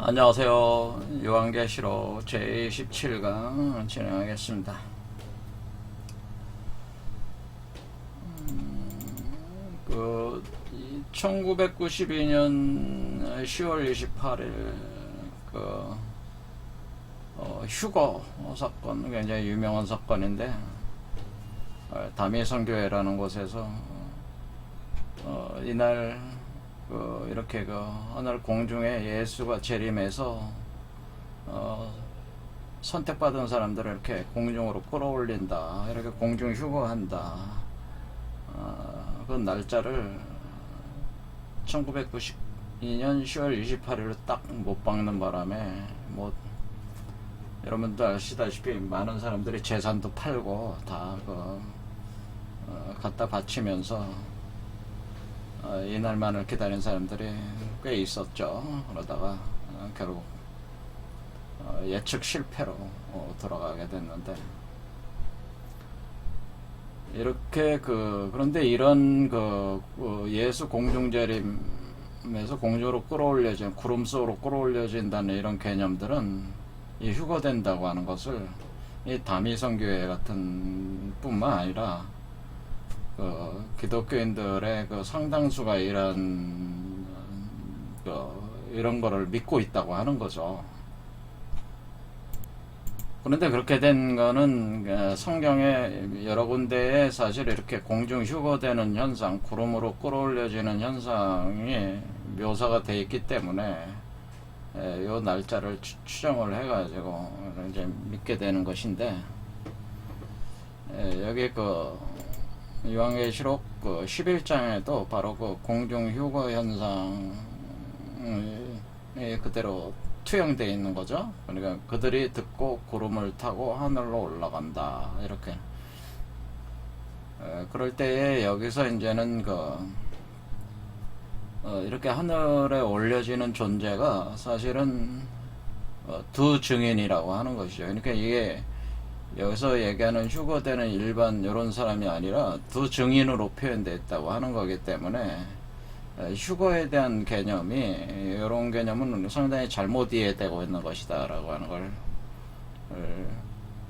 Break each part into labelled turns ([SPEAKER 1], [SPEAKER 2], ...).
[SPEAKER 1] 안녕하세요. 요한계시록 제17강 진행하겠습니다. 음, 그 1992년 10월 28일 그 어, 휴거 사건 굉장히 유명한 사건인데 어, 다미성교회라는 곳에서 어, 이날 그 이렇게 그 하늘 공중에 예수가 재림해서 어, 선택받은 사람들을 이렇게 공중으로 끌어올린다. 이렇게 공중 휴거한다. 어, 그 날짜를 1992년 10월 28일로 딱 못 박는 바람에 뭐 여러분도 아시다시피 많은 사람들이 재산도 팔고 다그 어, 갖다 바치면서 어, 이날만을 기다린 사람들이 꽤 있었죠. 그러다가 어, 결국 어, 예측 실패로 어, 돌아가게 됐는데 이렇게 그 그런데 이런 그 어, 예수 공중재림에서 공중으로 끌어올려진 구름 속으로 끌어올려진다는 이런 개념들은 이 휴거된다고 하는 것을 이 다미성교회 같은 뿐만 아니라 그 기독교인들의 그 상당수가 이런 그 이런 거를 믿고 있다고 하는 거죠. 그런데 그렇게 된 거는 그 성경에 여러 군데에 사실 이렇게 공중 휴거되는 현상, 구름으로 끌어올려지는 현상이 묘사가 돼 있기 때문에 예, 요 날짜를 추- 추정을 해가지고 이제 믿게 되는 것인데 예, 여기 그 요한계 시록 그 11장에도 바로 그 공중 휴거 현상이 그대로 투영되어 있는 거죠. 그러니까 그들이 듣고 구름을 타고 하늘로 올라간다. 이렇게. 에, 그럴 때에 여기서 이제는 그, 어, 이렇게 하늘에 올려지는 존재가 사실은 어, 두 증인이라고 하는 것이죠. 그러니까 이게 여기서 얘기하는 휴거되는 일반 이런 사람이 아니라 두 증인으로 표현되어 있다고 하는 거기 때문에 에, 휴거에 대한 개념이 이런 개념은 상당히 잘못 이해되고 있는 것이다라고 하는 걸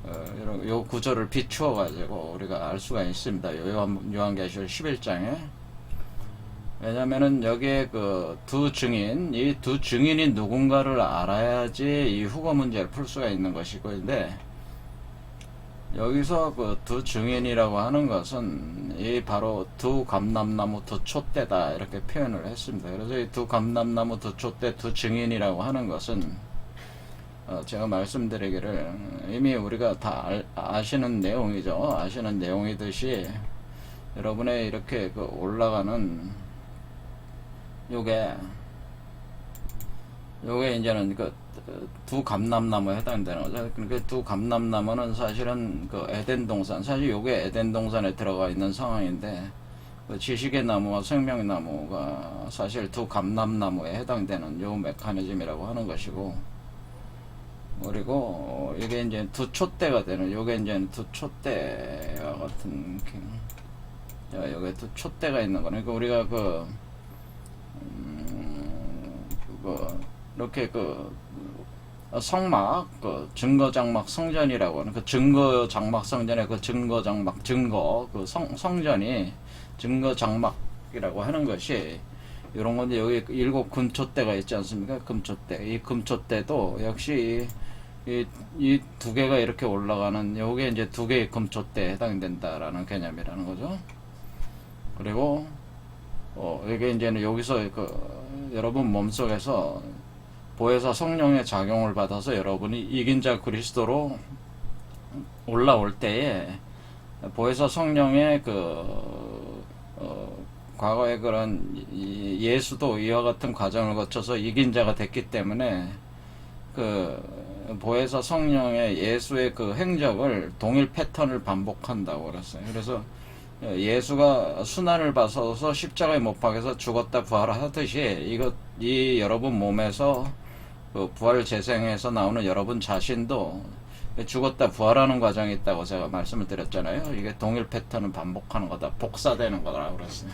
[SPEAKER 1] 어, 이런 요 구조를 비추어 가지고 우리가 알 수가 있습니다. 요한 요한계시록 11장에 왜냐면은 여기에 그 두 증인, 이 두 증인이 누군가를 알아야지 이 후거 문제를 풀 수가 있는 것이고, 근데 여기서 그두 증인이라고 하는 것은 이 바로 두 감람나무 두 촛대다 이렇게 표현을 했습니다. 그래서 이 두 감람나무 두 촛대 두 증인이라고 하는 것은 어, 제가 말씀드리기를 이미 우리가 다 알- 아시는 내용이죠. 아시는 내용이듯이 여러분의 이렇게 그 올라가는 요게 요게 이제는 그 두 감람나무에 해당되는 거죠. 그러니까 두 감람나무는 사실은 그 에덴 동산, 사실 요게 에덴 동산에 들어가 있는 상황인데 그 지식의 나무와 생명의 나무가 사실 두 감람나무에 해당되는 요 메커니즘이라고 하는 것이고 그리고 이게 이제 두 촛대가 되는 요게 이제 두 촛대와 같은 여기 두 촛대가 있는 거네. 그러니까 우리가 그 음, 그거 이렇게 그 성막 그 증거 장막 성전이라고 하는 그 증거 장막 성전의 그 증거 장막 증거 그 성, 성전이 증거 장막이라고 하는 것이 이런 건데 여기 일곱 금초대가 있지 않습니까? 금초대 이 금초대도 역시 이이두 개가 이렇게 올라가는 요게 이제 두 개의 금초대에 해당된다라는 개념이라는 거죠. 그리고 어, 이게 이제는 여기서 그 여러분 몸속에서 보혜사 성령의 작용을 받아서 여러분이 이긴 자 그리스도로 올라올 때에 보혜사 성령의 그 어, 과거의 그런 이- 예수도 이와 같은 과정을 거쳐서 이긴 자가 됐기 때문에 그 보혜사 성령의 예수의 그 행적을 동일 패턴을 반복한다고 그랬어요. 그래서 예수가 순환을 받아서 십자가에 못 박혀서 죽었다 부활하듯이 이것 이 여러분 몸에서 그 부활 재생에서 나오는 여러분 자신도 죽었다 부활하는 과정이 있다고 제가 말씀을 드렸잖아요. 이게 동일 패턴을 반복하는 거다, 복사되는 거라고 그랬어요.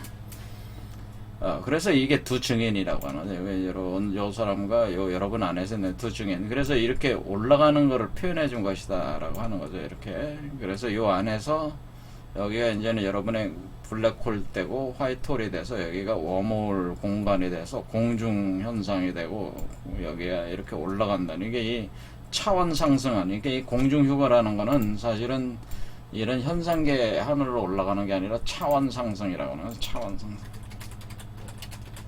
[SPEAKER 1] 어, 그래서 이게 두 증인이라고 하는 여러분, 요 사람과 요 여러분 안에서 있는 두 증인. 그래서 이렇게 올라가는 거를 표현해 준 것이다라고 하는 거죠. 이렇게. 그래서 요 안에서 여기가 이제는 여러분의 블랙홀 되고 화이트홀이 돼서 여기가 웜홀 공간이 돼서 공중 현상이 되고 여기가 이렇게 올라간다는 이게 이 차원 상승하는 이게 이 공중 휴가라는 거는 사실은 이런 현상계 하늘로 올라가는 게 아니라 차원 상승이라고 하는. 차원 상승.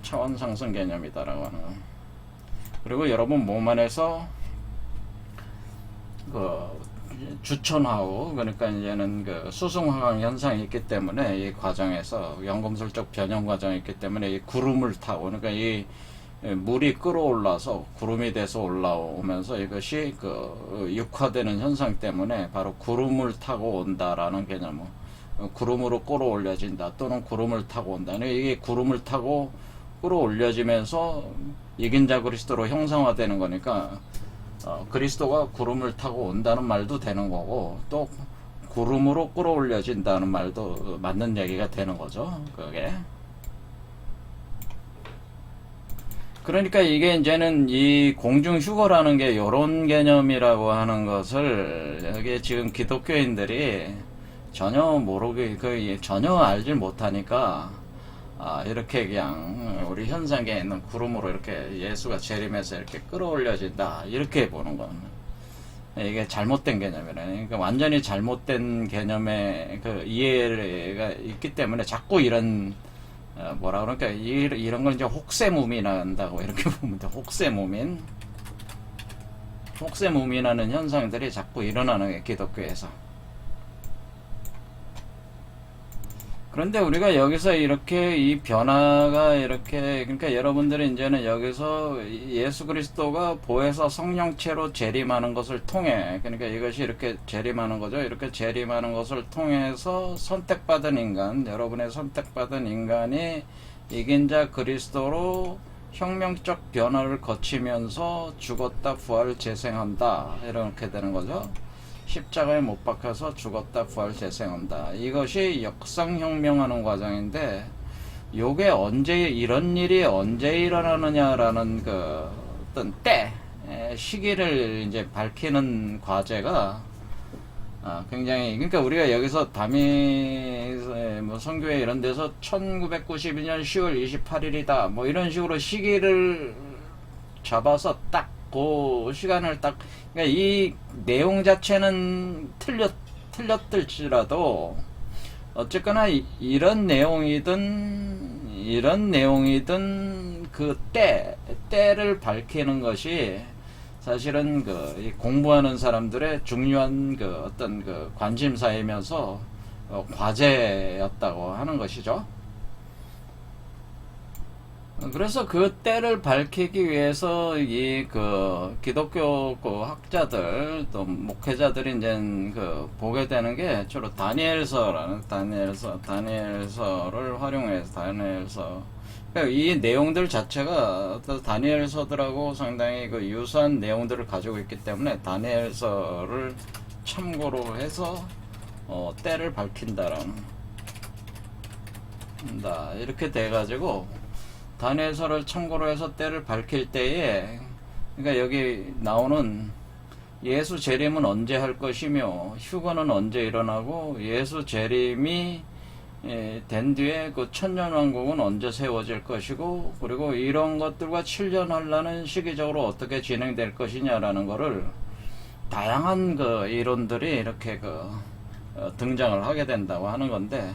[SPEAKER 1] 차원 상승 개념이다라고 하는 거. 그리고 여러분 몸 안에서 그 주천하고 그러니까 이제는 그 수승화강 현상이 있기 때문에 이 과정에서 연금술적 변형 과정이 있기 때문에 이 구름을 타고 그러니까 이 물이 끌어올라서 구름이 돼서 올라오면서 이것이 그 육화되는 현상 때문에 바로 구름을 타고 온다라는 개념. 구름으로 끌어올려진다 또는 구름을 타고 온다. 그러니까 이게 구름을 타고 끌어올려지면서 이긴 자 그리스도로 형상화되는 거니까 어, 그리스도가 구름을 타고 온다는 말도 되는 거고 또 구름으로 끌어올려진다는 말도 맞는 얘기가 되는 거죠. 그게. 그러니까 이게 이제는 이 공중 휴거라는 게 요런 개념이라고 하는 것을 여기 지금 기독교인들이 전혀 모르게 그 전혀 알질 못하니까 아, 이렇게 그냥 우리 현상에 있는 구름으로 이렇게 예수가 재림해서 이렇게 끌어올려진다 이렇게 보는 건 이게 잘못된 개념이네. 그러니까 완전히 잘못된 개념의 그 이해가 있기 때문에 자꾸 이런 어, 뭐라 그러니까 이- 이런 걸 이제 혹세무민한다고 이렇게 보면 돼. 혹세무민. 혹세무민하는 현상들이 자꾸 일어나는 게 기독교에서. 그런데 우리가 여기서 이렇게 이 변화가 이렇게 그러니까 여러분들이 이제는 여기서 예수 그리스도가 보혜사 성령체로 재림하는 것을 통해 그러니까 이것이 이렇게 재림하는 거죠. 이렇게 재림하는 것을 통해서 선택받은 인간, 여러분의 선택받은 인간이 이긴 자 그리스도로 혁명적 변화를 거치면서 죽었다 부활 재생한다 이렇게 되는 거죠. 십자가에 못 박혀서 죽었다 부활 재생한다. 이것이 역성혁명하는 과정인데 요게 언제 이런 일이 언제 일어나느냐라는 그 어떤 때 에, 시기를 이제 밝히는 과제가 아, 굉장히 그러니까 우리가 여기서 담이 뭐 선교회 이런 데서 1992년 10월 28일이다 뭐 이런 식으로 시기를 잡아서 딱 그 시간을 딱 그러니까 이 내용 자체는 틀렸 틀렸을지라도 어쨌거나 이, 이런 내용이든 이런 내용이든 그 때 때를 밝히는 것이 사실은 그이 공부하는 사람들의 중요한 그 어떤 그 관심사이면서 어, 과제였다고 하는 것이죠. 그래서 그 때를 밝히기 위해서 이 그 기독교 그 학자들 또 목회자들이 이제 그 보게 되는 게 주로 다니엘서라는 다니엘서 다니엘서를 활용해서 다니엘서. 그러니까 이 내용들 자체가 또 다니엘서들하고 상당히 그 유사한 내용들을 가지고 있기 때문에 다니엘서를 참고로 해서 어, 때를 밝힌다라는 다 이렇게 돼가지고 다니엘서를 참고로 해서 때를 밝힐 때에 그러니까 여기 나오는 예수 재림은 언제 할 것이며 휴거는 언제 일어나고 예수 재림이 예, 된 뒤에 그 천년왕국은 언제 세워질 것이고 그리고 이런 것들과 7년 하려는 시기적으로 어떻게 진행될 것이냐라는 거를 다양한 그 이론들이 이렇게 그 어, 등장을 하게 된다고 하는 건데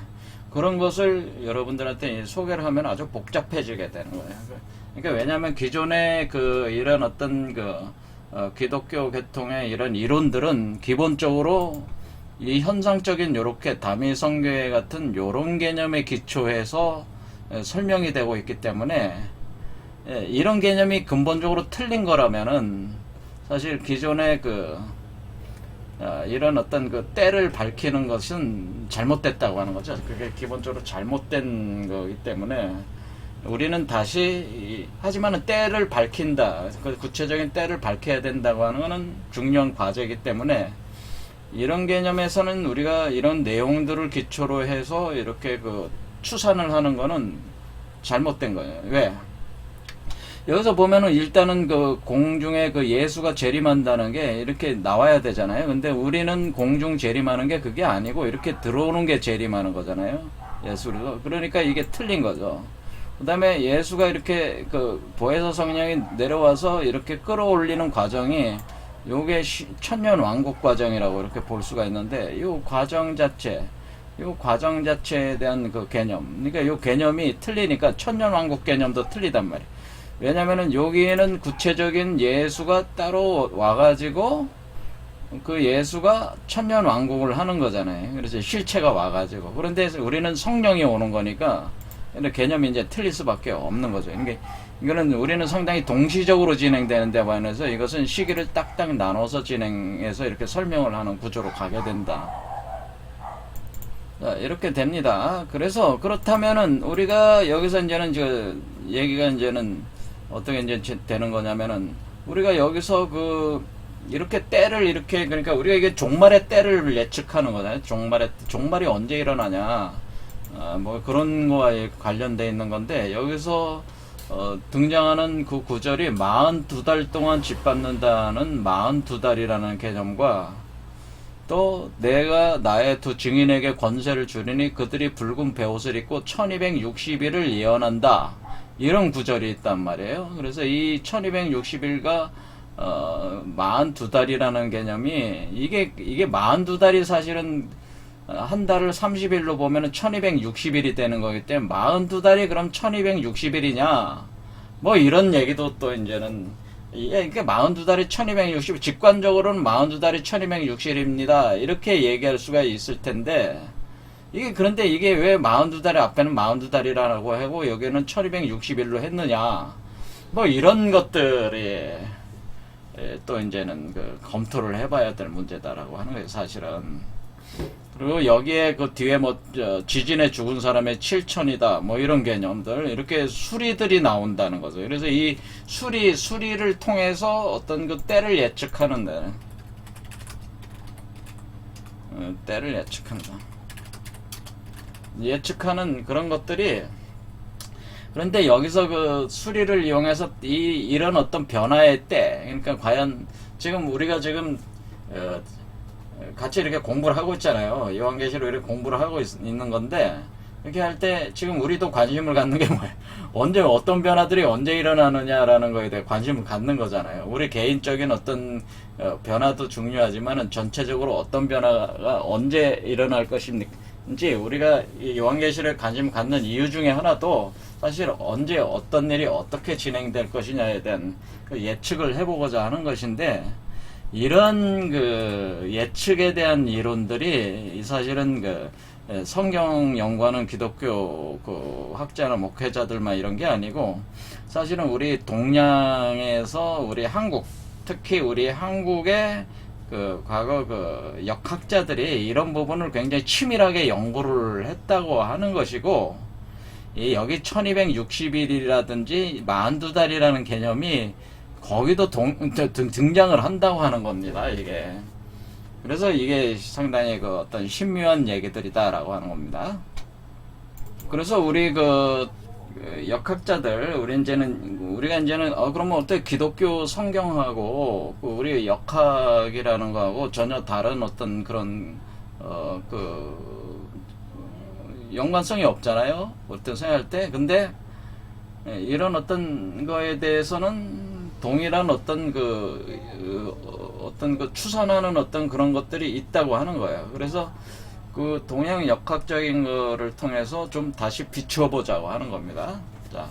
[SPEAKER 1] 그런 것을 여러분들한테 소개를 하면 아주 복잡해지게 되는 거예요. 그러니까 왜냐하면 기존의 그 이런 어떤 그 어, 기독교 계통의 이런 이론들은 기본적으로 이 현상적인 요렇게 다미성교회 같은 요런 개념에 기초해서 에, 설명이 되고 있기 때문에 예, 이런 개념이 근본적으로 틀린 거라면은 사실 기존의 그 어, 이런 어떤 그 때를 밝히는 것은 잘못됐다고 하는 거죠. 그게 기본적으로 잘못된 거기 때문에 우리는 다시 이- 하지만은 때를 밝힌다. 그 구체적인 때를 밝혀야 된다고 하는 거는 중요한 과제이기 때문에 이런 개념에서는 우리가 이런 내용들을 기초로 해서 이렇게 그 추산을 하는 거는 잘못된 거예요. 왜? 여기서 보면은 일단은 그 공중에 그 예수가 재림한다는 게 이렇게 나와야 되잖아요. 근데 우리는 공중 재림하는 게 그게 아니고 이렇게 들어오는 게 재림하는 거잖아요. 예수로. 그러니까 이게 틀린 거죠. 그 다음에 예수가 이렇게 그 보혜사 성령이 내려와서 이렇게 끌어올리는 과정이 요게 시- 천년 왕국 과정이라고 이렇게 볼 수가 있는데 이 과정 자체 이 과정 자체에 대한 그 개념 그러니까 이 개념이 틀리니까 천년 왕국 개념도 틀리단 말이에요 왜냐면은 여기에는 구체적인 예수가 따로 와가지고 그 예수가 천년 왕국을 하는 거잖아요 그래서 실체가 와가지고 그런데 우리는 성령이 오는 거니까 개념이 이제 틀릴 수밖에 없는 거죠. 이게 이거는 우리는 상당히 동시적으로 진행되는데 반해서 이것은 시기를 딱딱 나눠서 진행해서 이렇게 설명을 하는 구조로 가게 된다. 자, 이렇게 됩니다. 그래서 그렇다면은 우리가 여기서 이제는 저 얘기가 이제는 어떻게 이제 제- 되는 거냐면은 우리가 여기서 그 이렇게 때를 이렇게 그러니까 우리가 이게 종말의 때를 예측하는 거잖아요. 종말의 종말이 언제 일어나냐. 아, 뭐 그런 거와 관련돼 있는 건데 여기서 어, 등장하는 그 구절이 42달 동안 짓밟는다는 42달이라는 개념과 또 내가 나의 두 증인에게 권세를 주리니 그들이 붉은 베옷을 입고 1260일을 예언한다. 이런 구절이 있단 말이에요. 그래서 이 1260일과 어, 42달이라는 개념이 이게 이게 42달이 사실은 한 달을 30일로 보면 은 1260일이 되는 거기 때문에 42달이 그럼 1260일이냐 뭐 이런 얘기도 또 이제는 예, 그러니까 42달이 1260 직관적으로는 42달이 1260일입니다 이렇게 얘기할 수가 있을 텐데 이게 그런데 이게 왜 42달의 앞에는 42달이라고 하고 여기는 1260일로 했느냐 뭐 이런 것들이 예, 또 이제는 그 검토를 해봐야 될 문제다라고 하는 거예요 사실은 그리고 여기에 그 뒤에 뭐 저, 지진에 죽은 사람의 7천이다 뭐 이런 개념들 이렇게 수리들이 나온다는 거죠. 그래서 이 수리 수리를 통해서 어떤 그 때를 예측하는데 어, 때를 예측한다. 예측하는 그런 것들이 그런데 여기서 그 수리를 이용해서 이 이런 어떤 변화의 때 그러니까 과연 지금 우리가 지금 어, 같이 이렇게 공부를 하고 있잖아요. 요한계시로 이렇게 공부를 하고 있, 는 건데 이렇게 할 때 지금 우리도 관심을 갖는 게 뭐예요? 언제 어떤 변화들이 언제 일어나느냐라는 거에 대해 관심을 갖는 거잖아요. 우리 개인적인 어떤 어, 변화도 중요하지만은 전체적으로 어떤 변화가 언제 일어날 것 인지 우리가 이 요한계시를 관심 갖는 이유 중에 하나도 사실 언제 어떤 일이 어떻게 진행될 것이냐에 대한 그 예측을 해보고자 하는 것인데 이런 그 예측에 대한 이론들이 이 사실은 그 에, 성경 연구하는 기독교 그 학자나 목회자들만 이런 게 아니고 사실은 우리 동양에서 우리 한국 특히 우리 한국의 그 과거 그 역학자들이 이런 부분을 굉장히 치밀하게 연구를 했다고 하는 것이고 이 여기 1260일이라든지 42달이라는 개념이 거기도 동, 등, 등장을 한다고 하는 겁니다, 이게. 그래서 이게 상당히 그 어떤 신묘한 얘기들이다라고 하는 겁니다. 그래서 우리 그, 그 역학자들, 우리 이제는, 우리가 이제는, 어, 그러면 어때 기독교 성경하고, 그 우리 역학이라는 거하고 전혀 다른 어떤 그런, 어, 그, 연관성이 없잖아요? 어떤 생각할 때. 근데, 예, 이런 어떤 거에 대해서는 동일한 어떤 그 어, 어떤 그 추선하는 어떤 그런 것들이 있다고 하는 거예요. 그래서 그 동양 역학적인 거를 통해서 좀 다시 비추어 보자고 하는 겁니다. 자,